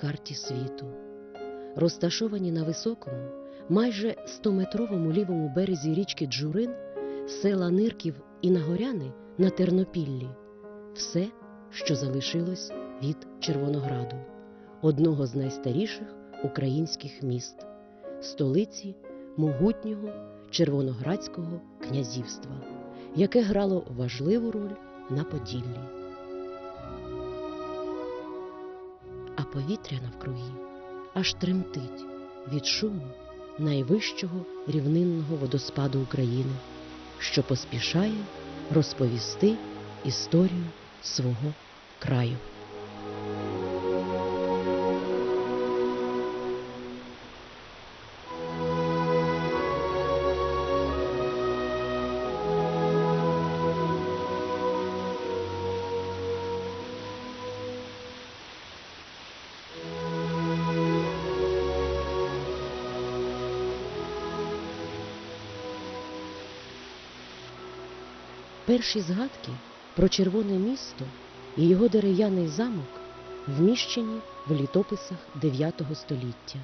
карті світу. Розташовані на високому, майже 100-метровому лівому березі річки Джурин, села Нирків і Нагоряни на Тернопіллі все, що залишилось від Червонограду, одного з найстаріших українських міст, столиці могутнього Червоноградського князівства, яке грало важливу роль на Поділлі. А повітря навкруги аж тремтить від шуму найвищого рівнинного водоспаду України, що поспішає розповісти історію свого краю. Перші згадки про червоне місто і його дерев'яний замок вміщені в літописах IX століття.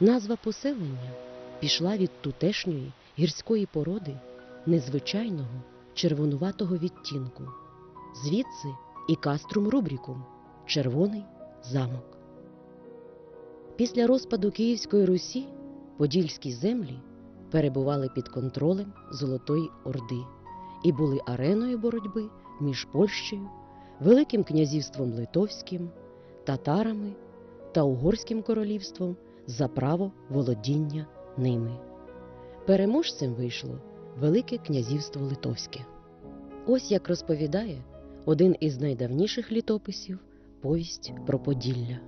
Назва поселення пішла від тутешньої гірської породи незвичайного червонуватого відтінку, звідси і каструм рубрікум червоний замок. Після розпаду Київської Русі подільські землі перебували під контролем Золотої Орди і були ареною боротьби між Польщею, Великим князівством Литовським, татарами та Угорським королівством за право володіння ними. Переможцем вийшло Велике князівство Литовське. Ось як розповідає один із найдавніших літописів повість про Поділля.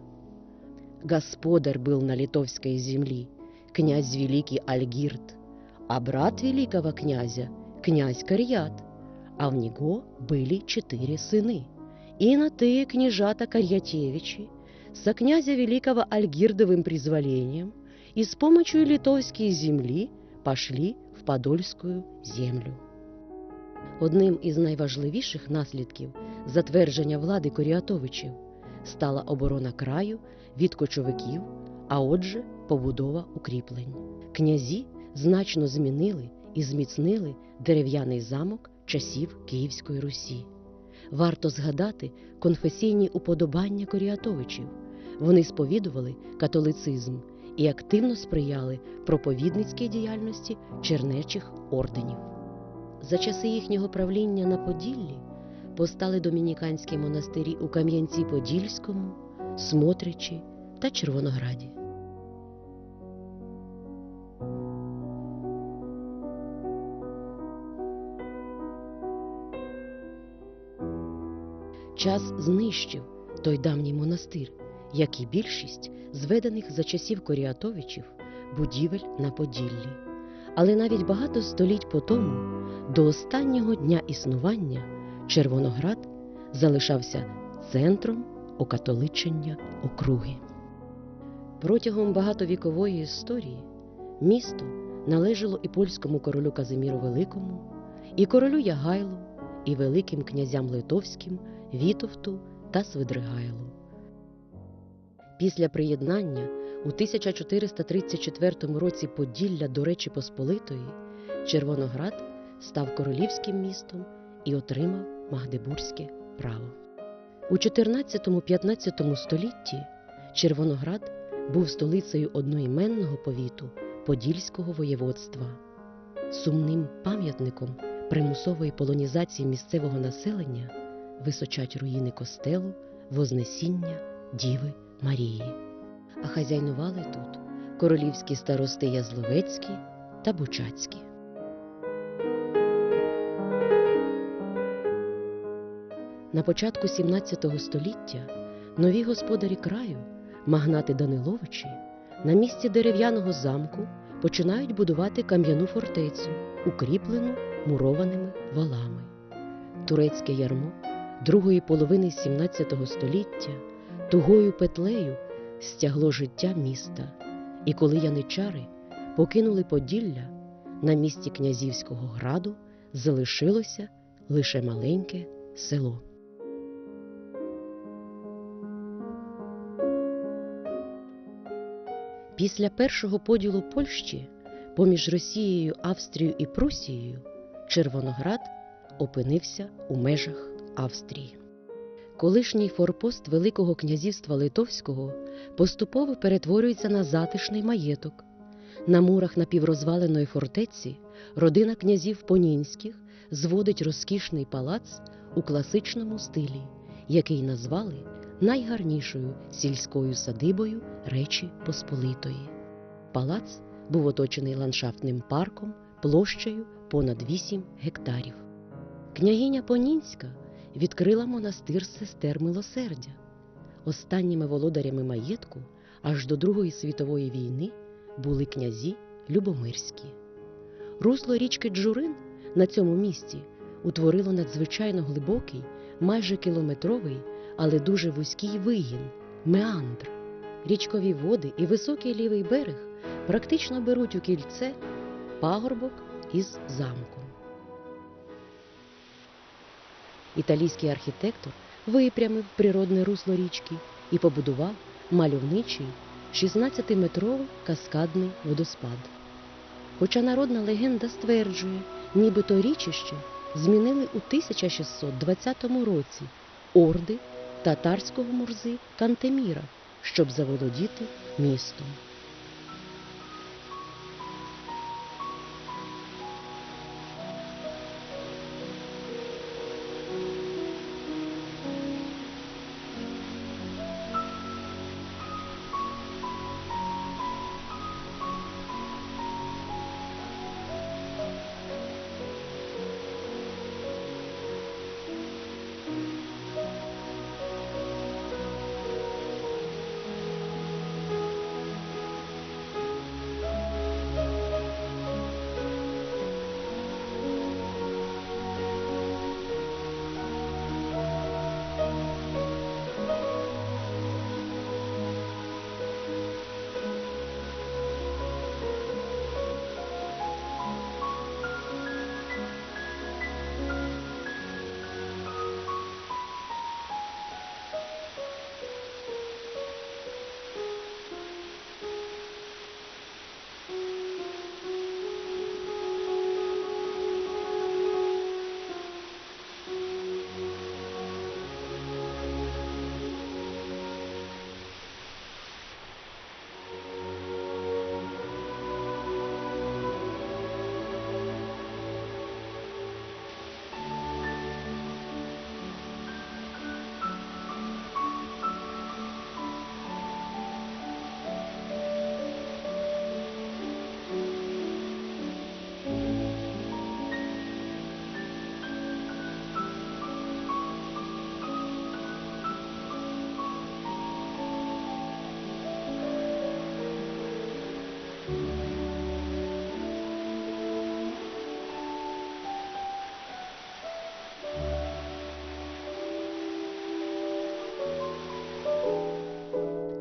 Господар был на литовской земли, князь великий Альгирд, а брат великого князя – князь Кар'ят, а в него были четыре сыны. И на ты, княжата Карьятевичи, со князя великого Альгирдовым призволением и с помощью литовской земли пошли в Подольську землю. Одним із найважливіших наслідків затвердження влади Коріатовичів стала оборона краю від кочовиків, а отже, побудова укріплень. Князі значно змінили і зміцнили дерев'яний замок часів Київської Русі. Варто згадати конфесійні уподобання Коріатовичів. Вони сповідували католицизм і активно сприяли проповідницькій діяльності чернечих орденів. За часи їхнього правління на Поділлі постали домініканські монастирі у Кам'янці-Подільському, Смотричі та Червонограді. Час знищив той давній монастир, як і більшість зведених за часів Коріатовичів будівель на Поділлі. Але навіть багато століть по тому, до останнього дня існування, Червоноград залишався центром окатоличення округи. Протягом багатовікової історії місто належало і польському королю Казиміру Великому, і королю Ягайлу, і великим князям Литовським Вітовту та Свидригайлу. Після приєднання у 1434 році Поділля до Речі Посполитої Червоноград став королівським містом і отримав Магдебурзьке право. У 14-15 столітті Червоноград був столицею одноіменного повіту Подільського воєводства. Сумним пам'ятником примусової полонізації місцевого населення височать руїни костелу Вознесіння Діви Марії. А хазяйнували тут королівські старости Язловецькі та Бучацькі. На початку 17 століття нові господарі краю, магнати Даниловичі, на місці дерев'яного замку починають будувати кам'яну фортецю, укріплену мурованими валами. Турецьке ярмо другої половини 17 століття тугою петлею стягло життя міста, і коли яничари покинули Поділля, на місці князівського граду залишилося лише маленьке село. Після першого поділу Польщі поміж Росією, Австрією і Прусією Червоноград опинився у межах Австрії. Колишній форпост Великого князівства Литовського поступово перетворюється на затишний маєток. На мурах напіврозваленої фортеці родина князів Понінських зводить розкішний палац у класичному стилі, який назвали найгарнішою сільською садибою Речі Посполитої. Палац був оточений ландшафтним парком площею понад 8 гектарів. Княгиня Понінська відкрила монастир сестер милосердя. Останніми володарями маєтку аж до Другої світової війни були князі Любомирські. Русло річки Джурин на цьому місці утворило надзвичайно глибокий, майже кілометровий, але дуже вузький вигін меандр. Річкові води і високий лівий берег практично беруть у кільце пагорбок із замком. Італійський архітектор випрямив природне русло річки і побудував мальовничий 16-метровий каскадний водоспад. Хоча народна легенда стверджує, нібито річище змінили у 1620 році орди татарського мурзи Кантеміра, щоб заволодіти містом.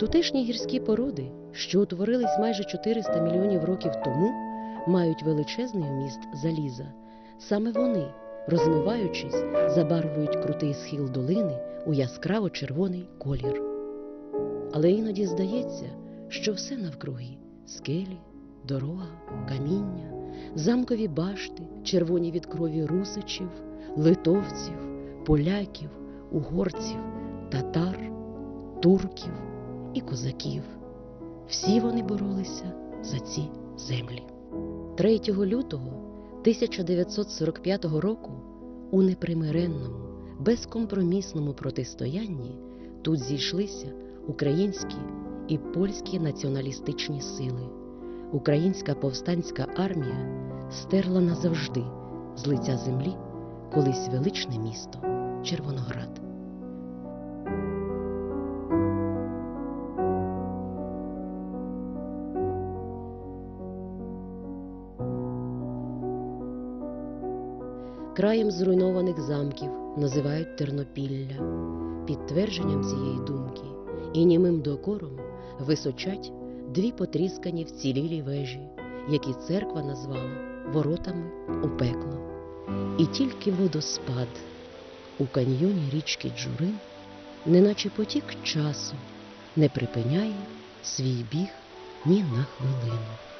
Тутешні гірські породи, що утворились майже 400 мільйонів років тому, мають величезний вміст заліза. Саме вони, розмиваючись, забарвують крутий схил долини у яскраво червоний колір. Але іноді здається, що все навкруги скелі, дорога, каміння, замкові башти, червоні від крові русичів, литовців, поляків, угорців, татар, турків і козаків. Всі вони боролися за ці землі. 3 лютого 1945 року у непримиренному, безкомпромісному протистоянні тут зійшлися українські і польські націоналістичні сили. Українська повстанська армія стерла назавжди з лиця землі колись величне місто Червоноград. Краєм зруйнованих замків називають Тернопілля. Підтвердженням цієї думки і німим докором височать дві потріскані вцілілі вежі, які церква назвала воротами у пекло. І тільки водоспад у каньйоні річки Джурин, неначе потік часу, не припиняє свій біг ні на хвилину.